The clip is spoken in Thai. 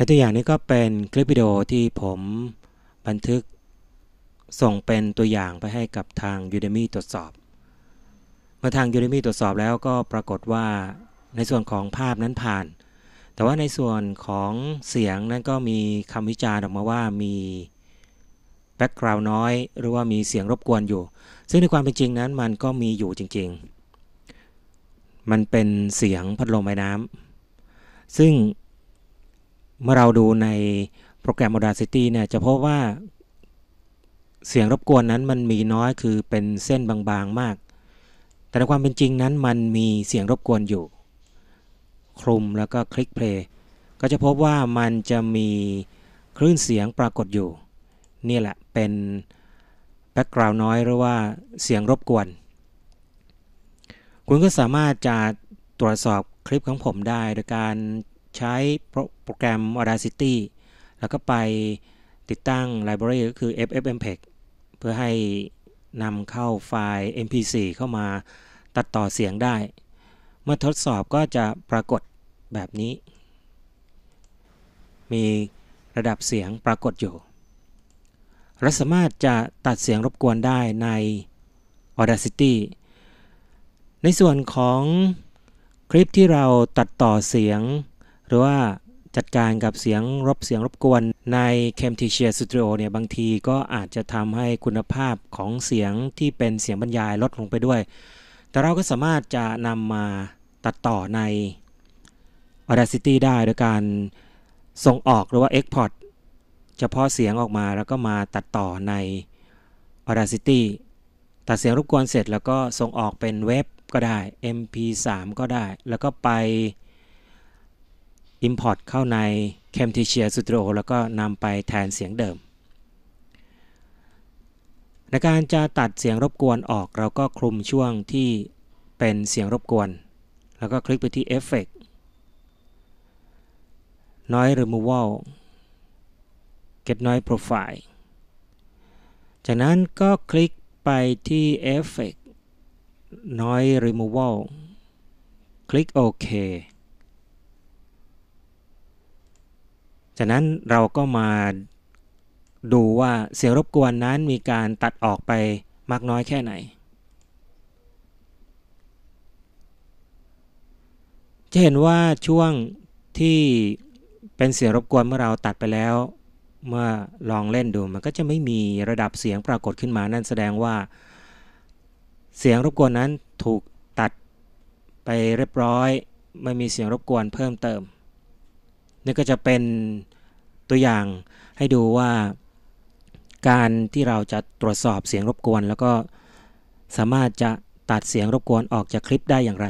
และตัวอย่างนี้ก็เป็นคลิปวิดีโอที่ผมบันทึกส่งเป็นตัวอย่างไปให้กับทาง Udemy ตรวจสอบ เมื่อทาง Udemy ตรวจสอบแล้วก็ปรากฏว่าในส่วนของภาพนั้นผ่าน แต่ว่าในส่วนของเสียงนั้นก็มีคำวิจารณ์ออกมาว่ามีแบ็กกราวน์น้อย หรือว่ามีเสียงรบกวนอยู่ ซึ่งในความเป็นจริงนั้นมันก็มีอยู่จริง ๆ มันเป็นเสียงพัดลมไอ้น้ำซึ่ง เมื่อเราดูในโปรแกรม Audacity เนี่ยจะพบว่า เสียงรบกวนนั้นมันมีน้อยคือเป็นเส้นบางๆมาก แต่ในความเป็นจริงนั้นมันมีเสียงรบกวนอยู่ คลุมแล้วก็คลิกเพลย์ก็จะพบว่ามันจะมีคลื่นเสียงปรากฏอยู่ นี่แหละเป็นแบ็กกราวน์น้อยหรือว่าเสียงรบกวน คุณก็สามารถจะตรวจสอบคลิปของผมได้โดยการ ใช้โปรแกรม Audacity แล้วก็ไปติดตั้ง library ก็คือ FFmpeg เพื่อให้นำเข้าไฟล์ mp4 เข้ามาตัดต่อเสียงได้ เมื่อทดสอบก็จะปรากฏแบบนี้ มีระดับเสียงปรากฏอยู่เราสามารถจะตัดเสียงรบกวนได้ใน Audacity ในส่วนของคลิปที่เราตัดต่อเสียง หรือว่าจัดการกับเสียงรบเสียงรบกวนใน Camtasia Studio เนี่ยบางทีก็อาจจะทำให้คุณภาพของเสียงที่เป็นเสียงบรรยายลดลงไปด้วย แต่เราก็สามารถจะนำมาตัดต่อใน Audacity ได้โดยการส่งออกหรือว่า Export เฉพาะเสียงออกมาแล้วก็มาตัดต่อใน Audacity ตัดเสียงรบกวนเสร็จแล้วก็ส่งออกเป็นเว็บก็ได้ MP3 ก็ได้ แล้วก็ไป Import เข้าใน Camtasia Studio แล้วก็นำไปแทนเสียงเดิม ในการจะตัดเสียงรบกวนออกเราก็คลุมช่วงที่เป็นเสียงรบกวน แล้วก็คลิกไปที่ Effect Noise Removal Get Noise Profile จากนั้นก็คลิกไปที่ Effect Noise Removal คลิกโอเค จากนั้นเราก็มาดูว่าเสียงรบกวนนั้นมีการตัดออกไปมากน้อยแค่ไหน จะเห็นว่าช่วงที่เป็นเสียงรบกวนเมื่อเราตัดไปแล้ว เมื่อลองเล่นดูมันก็จะไม่มีระดับเสียงปรากฏขึ้นมานั่นแสดงว่า เสียงรบกวนนั้นถูกตัดไปเรียบร้อย ไม่มีเสียงรบกวนเพิ่มเติม นี่ก็จะเป็นตัวอย่างให้ดูว่าการที่เราจะตรวจสอบเสียงรบกวน แล้วก็สามารถจะตัดเสียงรบกวนออกจากคลิปได้อย่างไร